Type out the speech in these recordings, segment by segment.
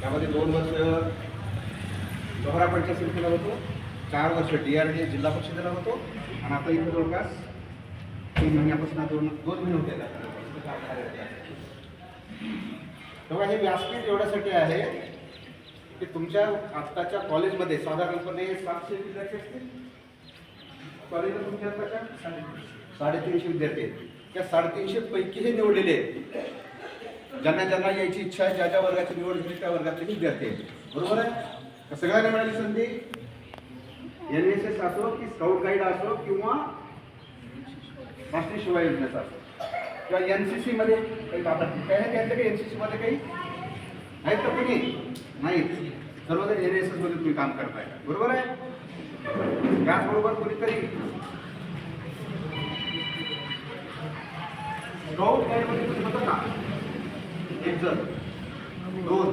त्यामध्ये दोन वर्ष लोहरा पंचायत समितीला होतो चार वर्ष डी आर डी जिल्हा परिषदेला होतो आणि आता इथं जवळपास तीन महिन्यापासून दोन दोन महिने होते तेव्हा हे व्यासपीठ एवढ्यासाठी आहे की तुमच्या आत्ताच्या कॉलेजमध्ये साधारणपणे सातशे विद्यार्थी असतील? कॉलेजला तुमच्या आत्ताच्या? साडेतीनशे विद्यार्थी आहेत. त्या साडेतीनशे पैकी हे निवडलेले आहेत. ज्यांना ज्यांना यायची इच्छा आहे ज्या ज्या वर्गाची निवड झाली त्या वर्गातले विद्यार्थी आहेत. बरोबर आहे? सगळ्यांना मिळाली संधी. एन एस एस असो की स्काउट गाईड असो किंवा राष्ट्रीय शिवाय योजनेचा असो. किंवा एन सी सीमध्ये काही बाबा काय आहे त्यांचं काही एन सी सीमध्ये काही? आहेत का कुणी? नाही सर्वजण एन एस एसमध्ये तुम्ही काम करताय. बरोबर आहे? त्याचबरोबर कोणीतरी? स्काउट गाईडमध्ये तुम्ही होतं का? एक जण. दोन.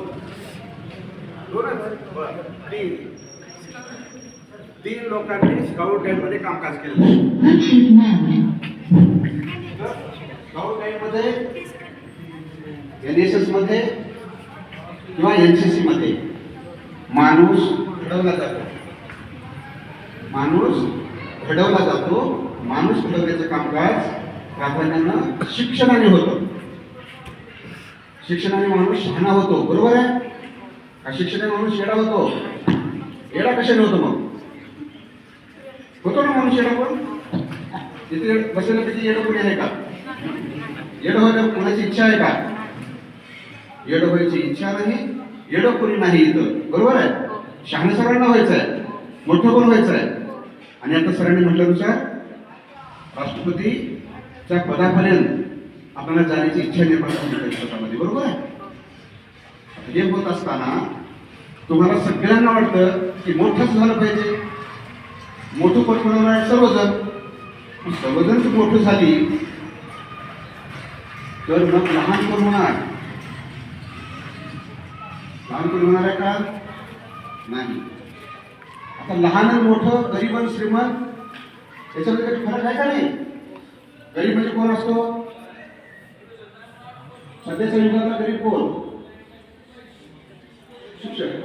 दोनच? बरं. तीन. तीन लोकांनी स्काउट गाईडमध्ये कामकाज केलं स्काउट गाईडमध्ये एन एस एसमध्ये किंवा एन सी सी मध्ये माणूस घडवला जातो. माणूस घडवला जातो माणूस घडवण्याचं कामकाज प्राधान्यानं शिक्षणाने होतं. शिक्षणाने माणूस शहाणा होतो बरोबर आहे? का शिक्षणाने माणूस येडा होतो? येडा कशाने होतो मग? होतो ना माणूस येडा पण? तिथे बसण्यापैकी येडं कोणी आहे का? येडं व्हायला कोणाची इच्छा आहे का? येडं व्हायची इच्छा नाही येडं कोणी नाही इथं बरोबर आहे? शहाणे सरांना व्हायचं आहे मोठं पण व्हायचं आहे आणि आता सरांनी म्हटल्यानुसार राष्ट्रपतीच्या पदापर्यंत आपल्याला जाण्याची इच्छा निर्माण झाली पाहिजे स्वतःमध्ये बरोबर आहे? हे होत असताना तुम्हाला सगळ्यांना वाटतं की मोठंच झालं पाहिजे. मोठं पट होणार आहे? सर्वजण. सर्वजण जर मोठं झाली तर मग लहान पण होणार? लहान पण होणार आहे का? नाही. आता लहान आणि मोठं गरीब आणि श्रीमंत याच्यामध्ये काही फरक आहे का नाही? गरीब म्हणजे कोण असतो? सध्याच्या युगातला गरीब कोण? शिक्षक.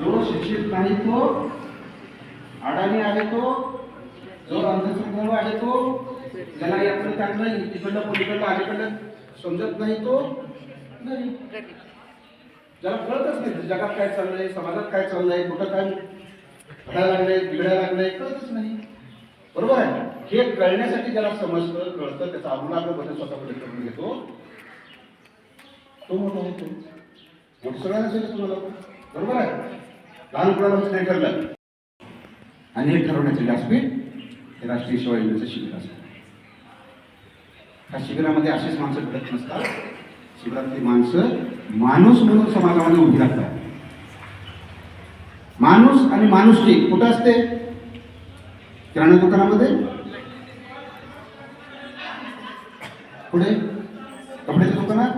जो शिक्षित नाही तो अडाणी आहे तो जो अंधश्रद्धाळू आहे तो ज्याला यातलं त्यातलं इकडलं पलीकडलं अलीकडलं समजत नाही तो नाही. ज्याला कळतच नाही जगात काय चाललंय समाजात काय चाललंय कुठं काय घडायला लागलंय बिघडायला लागले कळतच नाही. बरोबर आहे? हे कळण्यासाठी ज्याला समजतं कळतं त्याचा अनुलाग बदल स्वतःकडे करून घेतो. तो मोठा होतो. मोठं सगळ्यांना असेल तुम्हाला बरोबर आहे? लहान मुलांना नाही ठरलं आणि हे ठरवण्याचे व्यासपीठ हे राष्ट्रीय सेवा योजनेचं शिबिर असतं. त्या शिबिरामध्ये अशीच माणसं घडत नसतात. शिबिरातली माणसं माणूस म्हणून समाजामध्ये उभी राहतात. माणूस आणि माणुसकी कुठं असते? किराणा दुकानामध्ये? पुढे कपड्याच्या दुकानात?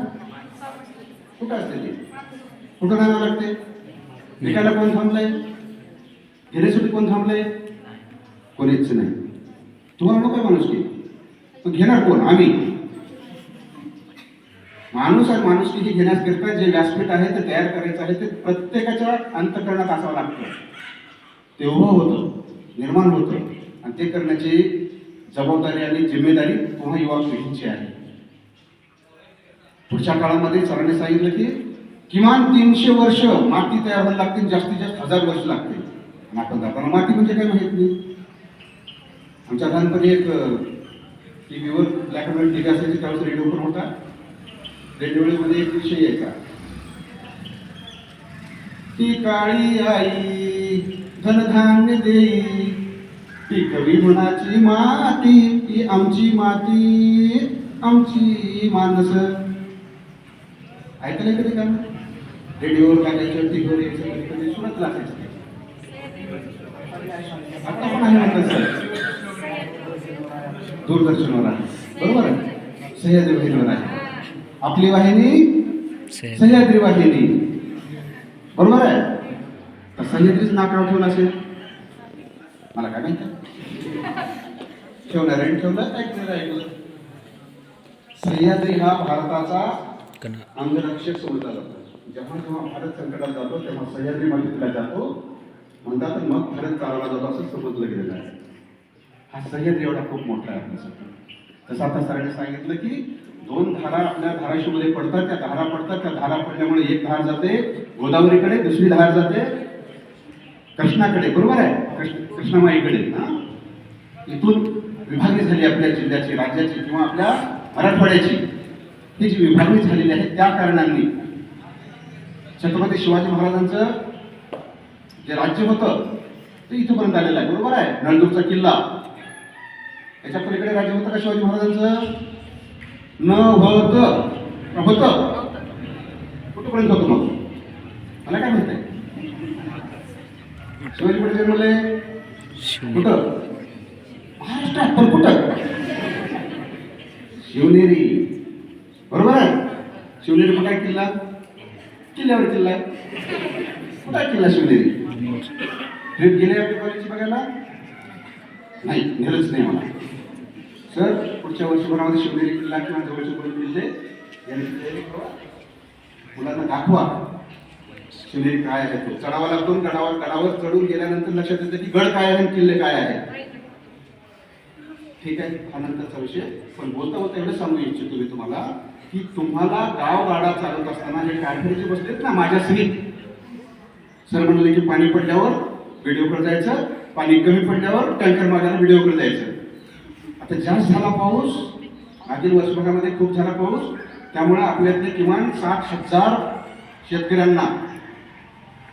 कुठं असते ती? कुठं जावं लागते? विकायला कोण थांबलंय? घेण्यासाठी कोण थांबलंय? कोणीच नाही. तुम्हाला नको माणुसकी? मग घेणार कोण? आम्ही. माणूस आणि माणुसकी घेण्यास घेण्याकरिता जे व्यासपीठ आहे ते तयार करायचं आहे ते प्रत्येकाच्या अंतकरणात असावं लागतं. तेव्हा होतं निर्माण होतं आणि ते करण्याची जबाबदारी आणि जिम्मेदारी पुन्हा युवा पिढीची आहे. पुढच्या काळामध्ये सरांनी सांगितलं की किमान तीनशे वर्ष माती तयार व्हायला लागतील जास्तीत जास्त हजार वर्ष लागतील. आणि आपण जाताना माती म्हणजे काय माहीत नाही. आमच्या लहानपणी एक टी व्हीवर ब्लॅक अँड व्हाईट टी असायची त्यावेळेस रेडिओ पण होता. रेडिओमध्ये एक विषय यायचा ती काळी आई धनधान्य देई ती कवी म्हणाची माती ती आमची माती आमची माणस ऐकलं कधी का? रेडिओवर लागायचं टीव्हीवर यायचं कधी सुरत लागायचं. आता पण आहे म्हणतात सर. दूरदर्शनवर आहे. बरोबर आहे? सह्याद्री आहे. आपली वाहिनी सह्याद्री. वाहिनी. बरोबर आहे? तर सह्याद्रीच नाकावर ठेवलं असेल. मला काय माहिती ठेवणार ठेवलं ऐकलं ऐकलं. सह्याद्री हा भारताचा अंगरक्षक समजला जातो जेव्हा जेव्हा भारत संकटात जातो तेव्हा सह्याद्री मदतीला जातो. म्हणतात मग भारत चालवला जातो असं समजलं गेलेलं आहे. हा सह्याद्री एवढा खूप मोठा आहे आपल्यासाठी. जसं आता सरांनी सांगितलं की दोन धारा आपल्या धाराशीमध्ये पडतात त्या धारा पडतात त्या धारा पडल्यामुळे एक धार जाते गोदावरीकडे दुसरी धार जाते कृष्णाकडे बरोबर आहे? कृष्ण कृष्णामाईकडे. ना इथून विभागणी झाली आपल्या जिल्ह्याची राज्याची किंवा आपल्या मराठवाड्याची. ही जी विभागणी झालेली आहे त्या कारणांनी छत्रपती शिवाजी महाराजांचं जे राज्य होतं ते इथंपर्यंत आलेलं आहे. बरोबर आहे? नळदूरचा किल्ला. त्याच्या पलीकडे राज्य होतं का शिवाजी महाराजांचं? न होत होत. कुठपर्यंत होतं मग? मला काय माहीत आहे शिवाजी कुठे जन्मले कुठं? महाराष्ट्रात पण कुठं? शिवनेरी. बरोबर आहे. शिवनेरी कुठं आहे किल्ला? किल्ल्यावर किल्ला आहे. कुठं आहे किल्ला शिवनेरी? ट्रिप गेले आपल्या कॉलेजची बघायला? नाही नेलंच नाही मला. सर पुढच्या वर्षभरामध्ये शिवनेरी किल्ला किंवा जवळचे कोणी किल्ले मुलांना दाखवा. शिवनेरी काय आहे तो. चढावा लागतो गडावर गडावर चढून गेल्यानंतर लक्षात येतं की गड काय आहे आणि किल्ले काय आहे. ठीक आहे हा नंतरचा विषय. पण बोलता बोलता एवढं सांगू इच्छितो मी तुम्हाला की तुम्हाला गाव गाडा चालत असताना हे कारखान्याचे बसलेत ना माझ्या सहित सर म्हणले की पाणी पडल्यावर व्हिडिओकडे जायचं पाणी कमी पडल्यावर टँकर मागायला व्हिडिओकडे जायचं. तर जास्त झाला पाऊस मागील वर्षभरामध्ये खूप झाला पाऊस. त्यामुळे आपल्यातले किमान साठ हजार शेतकऱ्यांना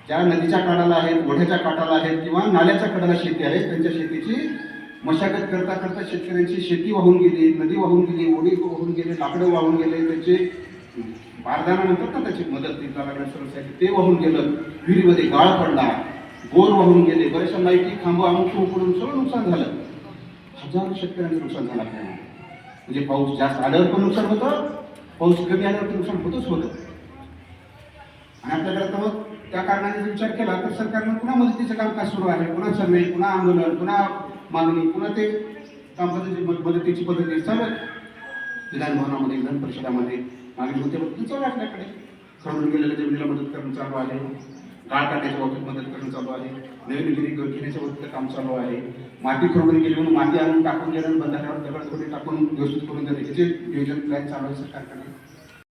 ज्या नदीच्या काठाला आहेत ओढ्याच्या काठाला आहेत किंवा नाल्याच्या काठाला शेती आहे त्यांच्या शेतीची मशागत करता करता शेतकऱ्यांची शेती वाहून गेली नदी वाहून गेली ओढी वाहून गेले लाकडं वाहून गेले त्यांचे बारदाना म्हणतात ना त्याची मदत तिथला ते वाहून गेलं. विहिरीमध्ये गाळ पडला बोर वाहून गेले. बरेचशा लाईटी खांब अमुक उकडून सगळं नुकसान झालं. हजारो शेतकऱ्यांचं नुकसान झालं आपल्याला. म्हणजे पाऊस जास्त आल्यावर पण नुकसान होतं पाऊस कमी आल्यावर पण नुकसान होतच होतं. आणि आपल्याकडे तर मग त्या कारणाने जर विचार केला तर सरकारनं पुन्हा मदतीचं कामकाज सुरू आहे. पुन्हा सर्वे पुन्हा आंदोलन पुन्हा मागणी पुन्हा ते काम पद्धती मदतीची पद्धती. चालत विधानभवनामध्ये विधान परिषदामध्ये मागणी होते मग चालू आहे आपल्याकडे. खरडून गेलेल्या जमिनीला मदत करणं चालू आहे. गाळ काढण्याच्या बाबतीत मदत करणं चालू आहे. नवीन विहिरी घेण्याच्या बाबतीत काम चालू आहे. माती खरडून गेली म्हणून माती आणून टाकून गेलं बंधाऱ्यावर दगड थोडे टाकून व्यवस्थित करून देणे. याचे नियोजन प्लॅन चालू आहे सरकारकडे.